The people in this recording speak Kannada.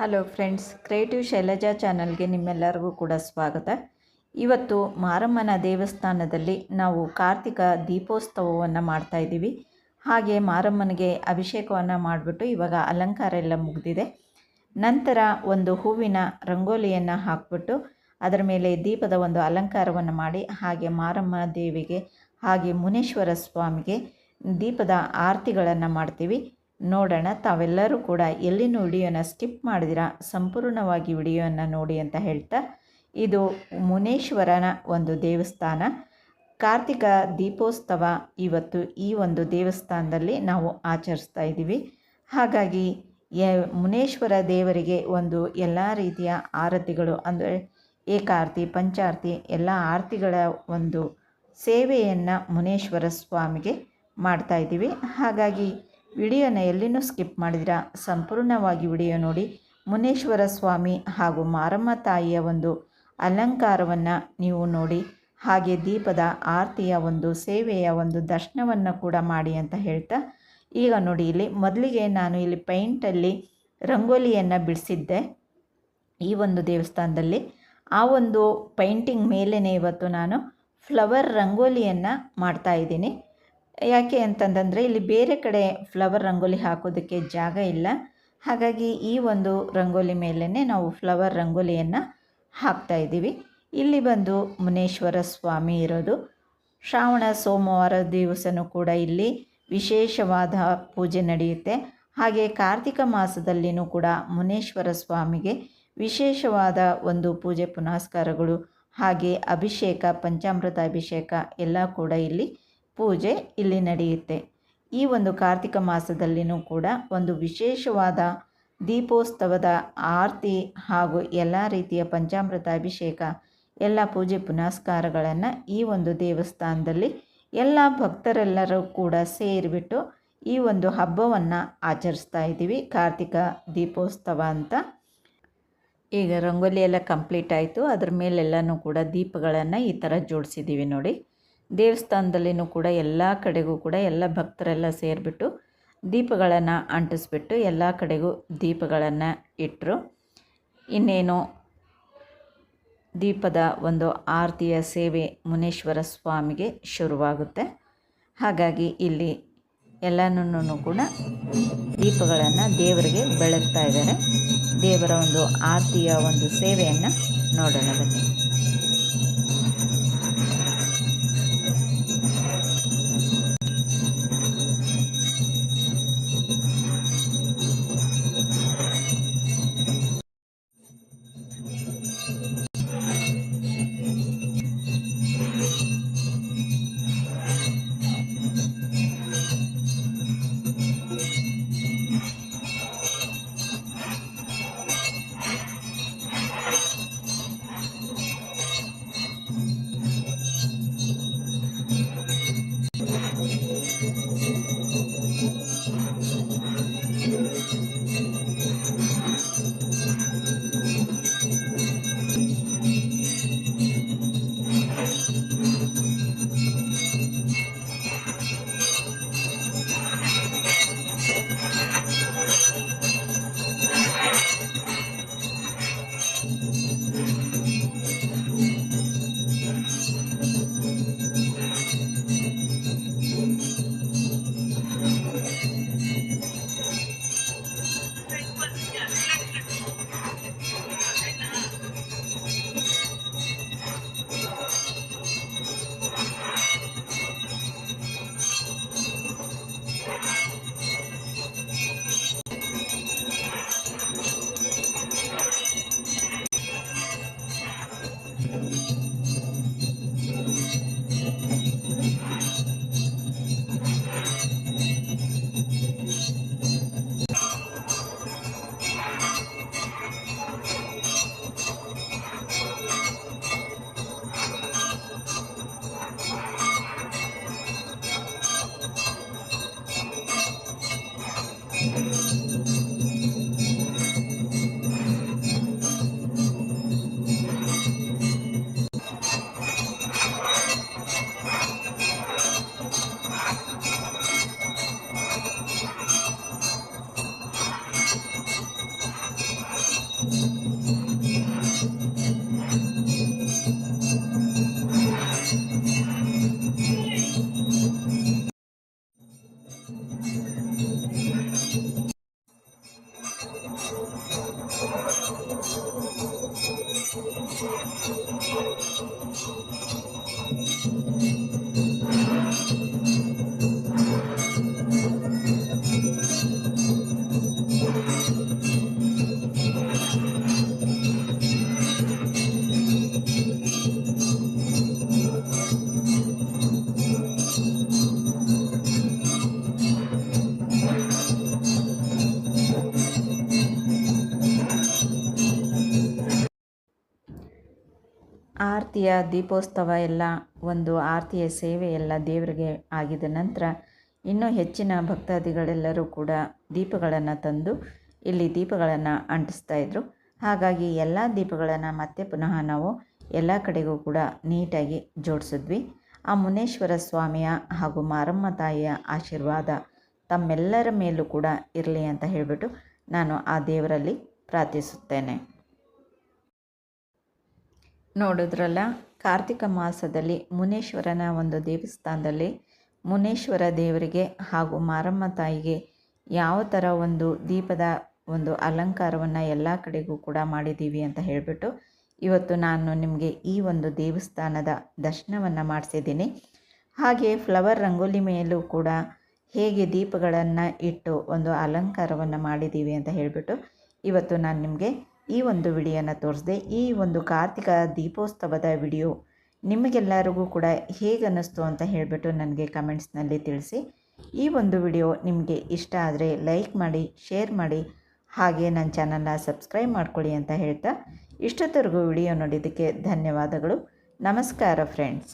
ಹಲೋ ಫ್ರೆಂಡ್ಸ್ ಕ್ರಿಯೇಟಿವ್ ಶೈಲಜಾ ಚಾನಲ್ಗೆ ನಿಮ್ಮೆಲ್ಲರಿಗೂ ಕೂಡ ಸ್ವಾಗತ. ಇವತ್ತು ಮಾರಮ್ಮನ ದೇವಸ್ಥಾನದಲ್ಲಿ ನಾವು ಕಾರ್ತಿಕ ದೀಪೋತ್ಸವವನ್ನು ಮಾಡ್ತಾ ಇದ್ದೀವಿ. ಹಾಗೆ ಮಾರಮ್ಮನಿಗೆ ಅಭಿಷೇಕವನ್ನು ಮಾಡಿಬಿಟ್ಟು ಇವಾಗ ಅಲಂಕಾರ ಎಲ್ಲ ಮುಗಿದಿದೆ. ನಂತರ ಒಂದು ಹೂವಿನ ರಂಗೋಲಿಯನ್ನು ಹಾಕ್ಬಿಟ್ಟು ಅದರ ಮೇಲೆ ದೀಪದ ಒಂದು ಅಲಂಕಾರವನ್ನು ಮಾಡಿ, ಹಾಗೆ ಮಾರಮ್ಮ ದೇವಿಗೆ, ಹಾಗೆ ಮುನೇಶ್ವರ ಸ್ವಾಮಿಗೆ ದೀಪದ ಆರತಿಗಳನ್ನು ಮಾಡ್ತೀವಿ. ನೋಡೋಣ ತಾವೆಲ್ಲರೂ ಕೂಡ ಎಲ್ಲಿನೂ ವಿಡಿಯೋನ ಸ್ಕಿಪ್ ಮಾಡಿದಿರ ಸಂಪೂರ್ಣವಾಗಿ ವಿಡಿಯೋನ ನೋಡಿ ಅಂತ ಹೇಳ್ತಾ, ಇದು ಮುನೇಶ್ವರನ ಒಂದು ದೇವಸ್ಥಾನ. ಕಾರ್ತಿಕ ದೀಪೋತ್ಸವ ಇವತ್ತು ಈ ಒಂದು ದೇವಸ್ಥಾನದಲ್ಲಿ ನಾವು ಆಚರಿಸ್ತಾ ಇದ್ದೀವಿ. ಹಾಗಾಗಿ ಮುನೇಶ್ವರ ದೇವರಿಗೆ ಒಂದು ಎಲ್ಲ ರೀತಿಯ ಆರತಿಗಳು ಅಂದರೆ ಏಕಾರತಿ, ಪಂಚಾರತಿ ಎಲ್ಲ ಆರತಿಗಳ ಒಂದು ಸೇವೆಯನ್ನು ಮುನೇಶ್ವರ ಸ್ವಾಮಿಗೆ ಮಾಡ್ತಾ ಇದ್ದೀವಿ. ಹಾಗಾಗಿ ವಿಡಿಯೋನ ಎಲ್ಲಿನೂ ಸ್ಕಿಪ್ ಮಾಡಿದಿರ? ಸಂಪೂರ್ಣವಾಗಿ ವಿಡಿಯೋ ನೋಡಿ. ಮುನೇಶ್ವರ ಸ್ವಾಮಿ ಹಾಗೂ ಮಾರಮ್ಮ ತಾಯಿಯ ಒಂದು ಅಲಂಕಾರವನ್ನು ನೀವು ನೋಡಿ. ಹಾಗೆ ದೀಪದ ಆರತಿಯ ಒಂದು ಸೇವೆಯ ಒಂದು ದರ್ಶನವನ್ನು ಕೂಡ ಮಾಡಿ ಅಂತ ಹೇಳ್ತಾ. ಈಗ ನೋಡಿ, ಇಲ್ಲಿ ಮೊದಲಿಗೆ ನಾನು ಇಲ್ಲಿ ಪೈಂಟಲ್ಲಿ ರಂಗೋಲಿಯನ್ನು ಬಿಡಿಸಿದ್ದೆ. ಈ ಒಂದು ದೇವಸ್ಥಾನದಲ್ಲಿ. ಆ ಒಂದು ಪೈಂಟಿಂಗ್ ಮೇಲೇ ಇವತ್ತು ನಾನು ಫ್ಲವರ್ ರಂಗೋಲಿಯನ್ನು ಮಾಡ್ತಾ ಇದ್ದೀನಿ. ಯಾಕೆ ಅಂತಂದರೆ ಇಲ್ಲಿ ಬೇರೆ ಕಡೆ ಫ್ಲವರ್ ರಂಗೋಲಿ ಹಾಕೋದಕ್ಕೆ ಜಾಗ ಇಲ್ಲ. ಹಾಗಾಗಿ ಈ ಒಂದು ರಂಗೋಲಿ ಮೇಲೇ ನಾವು ಫ್ಲವರ್ ರಂಗೋಲಿಯನ್ನು ಹಾಕ್ತಾ ಇದ್ದೀವಿ. ಇಲ್ಲಿ ಬಂದು ಮುನೇಶ್ವರ ಸ್ವಾಮಿ ಇರೋದು. ಶ್ರಾವಣ, ಸೋಮವಾರ ದಿವಸನೂ ಕೂಡ ಇಲ್ಲಿ ವಿಶೇಷವಾದ ಪೂಜೆ ನಡೆಯುತ್ತೆ. ಹಾಗೆ ಕಾರ್ತಿಕ ಮಾಸದಲ್ಲಿನೂ ಕೂಡ ಮುನೇಶ್ವರ ಸ್ವಾಮಿಗೆ ವಿಶೇಷವಾದ ಒಂದು ಪೂಜೆ ಪುನಸ್ಕಾರಗಳು ಹಾಗೆ ಅಭಿಷೇಕ ಪಂಚಾಮೃತ ಅಭಿಷೇಕ ಎಲ್ಲ ಕೂಡ ಇಲ್ಲಿ ಪೂಜೆ ಇಲ್ಲಿ ನಡೆಯುತ್ತೆ. ಈ ಒಂದು ಕಾರ್ತಿಕ ಮಾಸದಲ್ಲಿನೂ ಕೂಡ ಒಂದು ವಿಶೇಷವಾದ ದೀಪೋತ್ಸವದ ಆರತಿ ಹಾಗೂ ಎಲ್ಲ ರೀತಿಯ ಪಂಚಾಮೃತ ಅಭಿಷೇಕ, ಎಲ್ಲ ಪೂಜೆ ಪುನಸ್ಕಾರಗಳನ್ನು ಈ ಒಂದು ದೇವಸ್ಥಾನದಲ್ಲಿ ಎಲ್ಲ ಭಕ್ತರೆಲ್ಲರೂ ಕೂಡ ಸೇರಿಬಿಟ್ಟು ಈ ಒಂದು ಹಬ್ಬವನ್ನು ಆಚರಿಸ್ತಾ ಇದ್ದೀವಿ, ಕಾರ್ತಿಕ ದೀಪೋತ್ಸವ ಅಂತ. ಈಗ ರಂಗೋಲಿ ಎಲ್ಲ ಕಂಪ್ಲೀಟ್ ಆಯಿತು, ಅದ್ರ ಮೇಲೆಲ್ಲನೂ ಕೂಡ ದೀಪಗಳನ್ನು ಈ ಥರ ಜೋಡಿಸಿದ್ದೀವಿ ನೋಡಿ. ದೇವಸ್ಥಾನದಲ್ಲಿನೂ ಕೂಡ ಎಲ್ಲ ಕಡೆಗೂ ಕೂಡ ಎಲ್ಲ ಭಕ್ತರೆಲ್ಲ ಸೇರಿಬಿಟ್ಟು ದೀಪಗಳನ್ನು ಅಂಟಿಸ್ಬಿಟ್ಟು ಎಲ್ಲ ಕಡೆಗೂ ದೀಪಗಳನ್ನು ಇಟ್ಟರು ಇನ್ನೇನು ದೀಪದ ಒಂದು ಆರತಿಯ ಸೇವೆ ಮುನೇಶ್ವರ ಸ್ವಾಮಿಗೆ ಶುರುವಾಗುತ್ತೆ. ಹಾಗಾಗಿ ಇಲ್ಲಿ ಎಲ್ಲನೂ ಕೂಡ ದೀಪಗಳನ್ನು ದೇವರಿಗೆ ಬೆಳಗ್ತಾ ಇದ್ದಾರೆ. ದೇವರ ಒಂದು ಆರತಿಯ ಒಂದು ಸೇವೆಯನ್ನು ನೋಡೋಣ ಬನ್ನಿ. so ಆರತಿಯ ದೀಪೋತ್ಸವ ಎಲ್ಲ, ಒಂದು ಆರತಿಯ ಸೇವೆ ಎಲ್ಲ ದೇವರಿಗೆ ಆಗಿದ ನಂತರ ಇನ್ನೂ ಹೆಚ್ಚಿನ ಭಕ್ತಾದಿಗಳೆಲ್ಲರೂ ಕೂಡ ದೀಪಗಳನ್ನು ತಂದು ಇಲ್ಲಿ ದೀಪಗಳನ್ನು ಅಂಟಿಸ್ತಾ ಇದ್ದರು ಹಾಗಾಗಿ ಎಲ್ಲ ದೀಪಗಳನ್ನು ಮತ್ತೆ ಪುನಃ ನಾವು ಎಲ್ಲ ಕಡೆಗೂ ಕೂಡ ನೀಟಾಗಿ ಜೋಡಿಸಿದ್ವಿ. ಆ ಮುನೇಶ್ವರ ಸ್ವಾಮಿಯ ಹಾಗೂ ಮಾರಮ್ಮ ತಾಯಿಯ ಆಶೀರ್ವಾದ ತಮ್ಮೆಲ್ಲರ ಮೇಲೂ ಕೂಡ ಇರಲಿ ಅಂತ ಹೇಳಿಬಿಟ್ಟು ನಾನು ಆ ದೇವರಲ್ಲಿ ಪ್ರಾರ್ಥಿಸುತ್ತೇನೆ. ನೋಡಿದ್ರಲ್ಲ, ಕಾರ್ತಿಕ ಮಾಸದಲ್ಲಿ ಮುನೇಶ್ವರನ ಒಂದು ದೇವಸ್ಥಾನದಲ್ಲಿ ಮುನೇಶ್ವರ ದೇವರಿಗೆ ಹಾಗೂ ಮಾರಮ್ಮ ತಾಯಿಗೆ ಯಾವ ಥರ ಒಂದು ದೀಪದ ಒಂದು ಅಲಂಕಾರವನ್ನು ಎಲ್ಲ ಕಡೆಗೂ ಕೂಡ ಮಾಡಿದ್ದೀವಿ ಅಂತ ಹೇಳಿಬಿಟ್ಟು ಇವತ್ತು ನಾನು ನಿಮಗೆ ಈ ಒಂದು ದೇವಸ್ಥಾನದ ದರ್ಶನವನ್ನು ಮಾಡಿಸಿದ್ದೀನಿ. ಹಾಗೆ ಫ್ಲವರ್ ರಂಗೋಲಿ ಮೇಲೂ ಕೂಡ ಹೇಗೆ ದೀಪಗಳನ್ನು ಇಟ್ಟು ಒಂದು ಅಲಂಕಾರವನ್ನು ಮಾಡಿದ್ದೀವಿ ಅಂತ ಹೇಳಿಬಿಟ್ಟು ಇವತ್ತು ನಾನು ನಿಮಗೆ ಈ ಒಂದು ವಿಡಿಯೋನ ತೋರಿಸಿದೆ. ಈ ಒಂದು ಕಾರ್ತಿಕ ದೀಪೋತ್ಸವದ ವಿಡಿಯೋ ನಿಮಗೆಲ್ಲರಿಗೂ ಕೂಡ ಹೇಗೆ ಅನ್ನಿಸ್ತು ಅಂತ ಹೇಳಿಬಿಟ್ಟು ನನಗೆ ಕಮೆಂಟ್ಸ್ನಲ್ಲಿ ತಿಳಿಸಿ. ಈ ಒಂದು ವಿಡಿಯೋ ನಿಮಗೆ ಇಷ್ಟ ಆದರೆ ಲೈಕ್ ಮಾಡಿ, ಶೇರ್ ಮಾಡಿ, ಹಾಗೆ ನನ್ನ ಚಾನಲ್ನ ಸಬ್ಸ್ಕ್ರೈಬ್ ಮಾಡ್ಕೊಳ್ಳಿ ಅಂತ ಹೇಳ್ತಾ ಇಷ್ಟೊತ್ತರೆಗೂ ವಿಡಿಯೋ ನೋಡಿದ್ದಕ್ಕೆ ಧನ್ಯವಾದಗಳು. ನಮಸ್ಕಾರ ಫ್ರೆಂಡ್ಸ್.